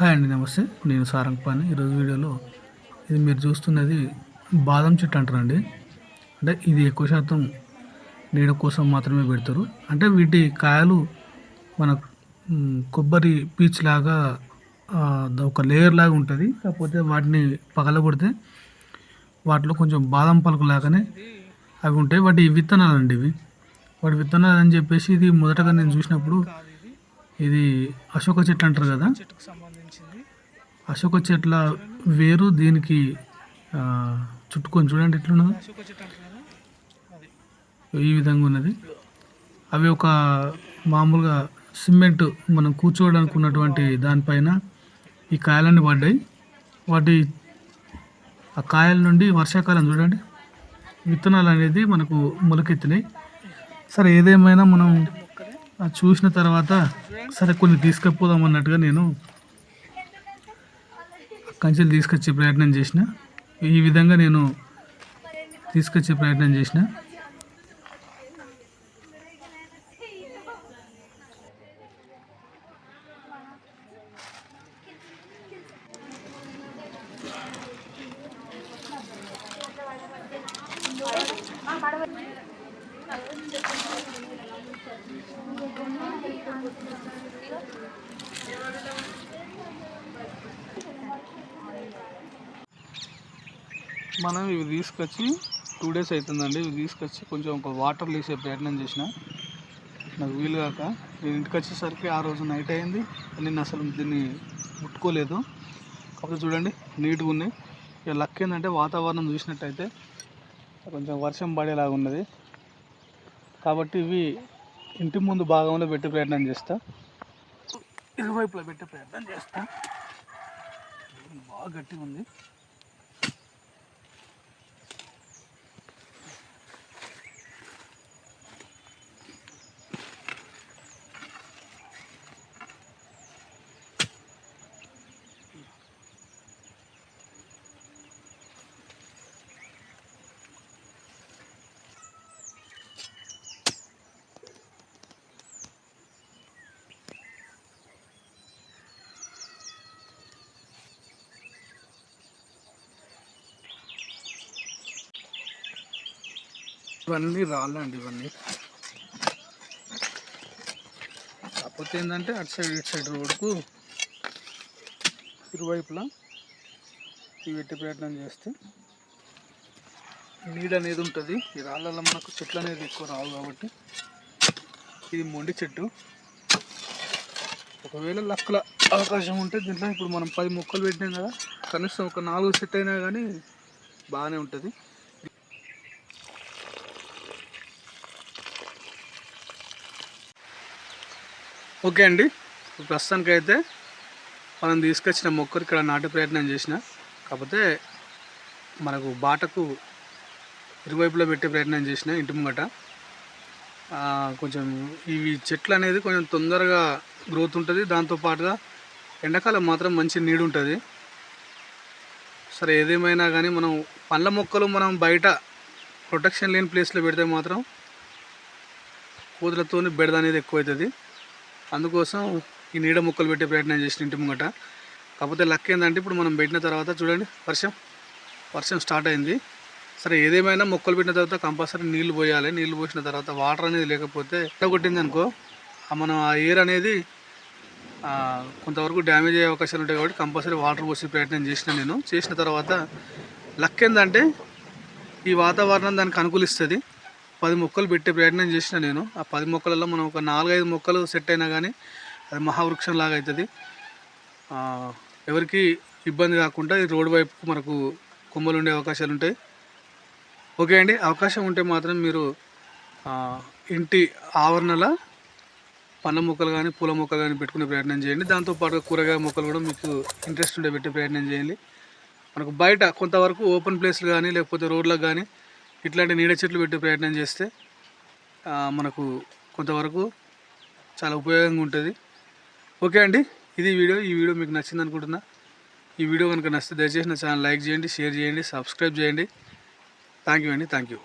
Hi అండి నమస్తే. నేను సారంగపాని ఈరోజు వీడియోలో ఇది మీరు చూస్తున్నది బాదం చెట్టు అంటారండి. అంటే ఇది ఎక్కువ శాతం నీడ కోసం మాత్రమే పెడతారు. అంటే వీటి కాయలు మన కొబ్బరి పీచ్ లాగా ఒక లేయర్ లాగా ఉంటుంది. కాకపోతే వాటిని పగలగొడితే వాటిలో కొంచెం బాదం పలుకు లాగానే అవి ఉంటాయి. వాటి విత్తనాలు అండి ఇవి. వాటి విత్తనాలు అని చెప్పేసి ఇది మొదటగా నేను చూసినప్పుడు ఇది అశోక చెట్లు అంటారు కదా. అశోక చెట్ల వేరు దీనికి చుట్టుకొని చూడండి ఎట్లున్నదో. ఈ విధంగా ఉన్నది. అవి ఒక మామూలుగా సిమెంట్ మనం కూర్చోవడానికి ఉన్నటువంటి దానిపైన ఈ కాయలన్నీ పడ్డాయి. వాటి ఆ కాయల నుండి వర్షాకాలం చూడండి. విత్తనాలు అనేది మనకు మొలకెత్తినాయి. సరే ఏదేమైనా మనం చూసిన తర్వాత సరే కొన్ని తీసుకపోదాం అన్నట్టుగా నేను కంచెలు తీసుకొచ్చే ప్రయత్నం చేసిన. ఈ విధంగా నేను తీసుకొచ్చే ప్రయత్నం చేసిన. మనం ఇవి తీసుకొచ్చి టూ డేస్ అవుతుందండి ఇవి తీసుకొచ్చి కొంచెం ఒక వాటర్ తీసే ప్రయత్నం చేసిన. నాకు వీలు కాక నేను ఇంటికి వచ్చేసరికి ఆ రోజు నైట్ అయింది. నేను అసలు దీన్ని ముట్టుకోలేదు. కాకపోతే చూడండి నీట్గా ఉన్నాయి. ఇక లక్ ఏంటంటే వాతావరణం చూసినట్టయితే కొంచెం వర్షం పడేలాగా ఉన్నది. కాబట్టి ఇవి ఇంటి ముందు భాగంలో పెట్టే ప్రయత్నం చేస్తా. ఇరువైపులా పెట్టే ప్రయత్నం చేస్తా. బాగా గట్టిగా ఉంది. ఇవన్నీ రాళ్ళండి ఇవన్నీ. కాకపోతే ఏంటంటే అటు సైడ్ ఇటు సైడ్ రోడ్కు ఇరువైపులా ఇవి పెట్టే ప్రయత్నం చేస్తే నీడ అనేది ఉంటుంది. ఈ రాళ్ళల్లో మనకు చెట్లు అనేది ఎక్కువ రావు కాబట్టి ఇది మొండి చెట్టు. ఒకవేళ లక్కల అవకాశం ఉంటే దీంట్లో ఇప్పుడు మనం పది మొక్కలు పెట్టినాం కదా కనీసం ఒక నాలుగు సెట్ అయినా కానీ బాగానే ఉంటుంది. ఓకే అండి. ప్రస్తుతానికైతే మనం తీసుకొచ్చిన మొక్కలు ఇక్కడ నాటే ప్రయత్నం చేసిన. కాకపోతే మనకు బాటకు ఇరువైపులో పెట్టే ప్రయత్నం చేసిన ఇంటి ముంగట. కొంచెం ఇవి చెట్లు అనేది కొంచెం తొందరగా గ్రోత్ ఉంటుంది. దాంతోపాటుగా ఎండాకాలం మాత్రం మంచి నీడు ఉంటుంది. సరే ఏదేమైనా కానీ మనం పండ్ల మొక్కలు మనం బయట ప్రొటెక్షన్ లేని ప్లేస్లో పెడితే మాత్రం కూతులతో బెడద అనేది ఎక్కువ అవుతుంది అందుకోసం ఈ నీడ మొక్కలు పెట్టే ప్రయత్నం చేసిన ఇంటి ముంగట కాకపోతే లక్ ఏంటంటే ఇప్పుడు మనం పెట్టిన తర్వాత చూడండి వర్షం వర్షం స్టార్ట్ అయింది. సరే ఏదేమైనా మొక్కలు పెట్టిన తర్వాత కంపల్సరీ నీళ్ళు పోయాలి. నీళ్ళు పోసిన తర్వాత వాటర్ అనేది లేకపోతే ఎండ కొట్టింది అనుకో మనం ఆ ఎయిర్ అనేది కొంతవరకు డ్యామేజ్ అయ్యే అవకాశాలు ఉంటాయి కాబట్టి కంపల్సరీ వాటర్ పోసే ప్రయత్నం చేసిన నేను. చేసిన తర్వాత లక్ ఏంటంటే ఈ వాతావరణం దానికి అనుకూలిస్తుంది. పది మొక్కలు పెట్టే ప్రయత్నం చేసిన నేను. ఆ పది మొక్కలలో మనం ఒక నాలుగైదు మొక్కలు సెట్ అయినా కానీ అది మహావృక్షం లాగా అవుతుంది ఎవరికి ఇబ్బంది కాకుండా ఈ రోడ్డు వైపు మనకు కొమ్మలు ఉండే అవకాశాలు ఉంటాయి. ఓకే అండి అవకాశం ఉంటే మాత్రం మీరు ఇంటి ఆవరణల పండ్ల మొక్కలు కానీ పూల మొక్కలు కానీ పెట్టుకునే ప్రయత్నం చేయండి. దాంతోపాటు కూరగాయ మొక్కలు కూడా మీకు ఇంట్రెస్ట్ ఉండే పెట్టే ప్రయత్నం చేయండి. మనకు బయట కొంతవరకు ఓపెన్ ప్లేస్లు కానీ లేకపోతే రోడ్లకు కానీ ఇట్లాంటి నీడ చెట్లు పెట్టే ప్రయత్నం చేస్తే మనకు కొంతవరకు చాలా ఉపయోగంగా ఉంటుంది. ఓకే అండి ఇది వీడియో. ఈ వీడియో మీకు నచ్చింది అనుకుంటున్నా. ఈ వీడియో కనుక నచ్చితే దయచేసి నా ఛానల్ లైక్ చేయండి షేర్ చేయండి సబ్స్క్రైబ్ చేయండి. థ్యాంక్ యూ అండి థ్యాంక్ యూ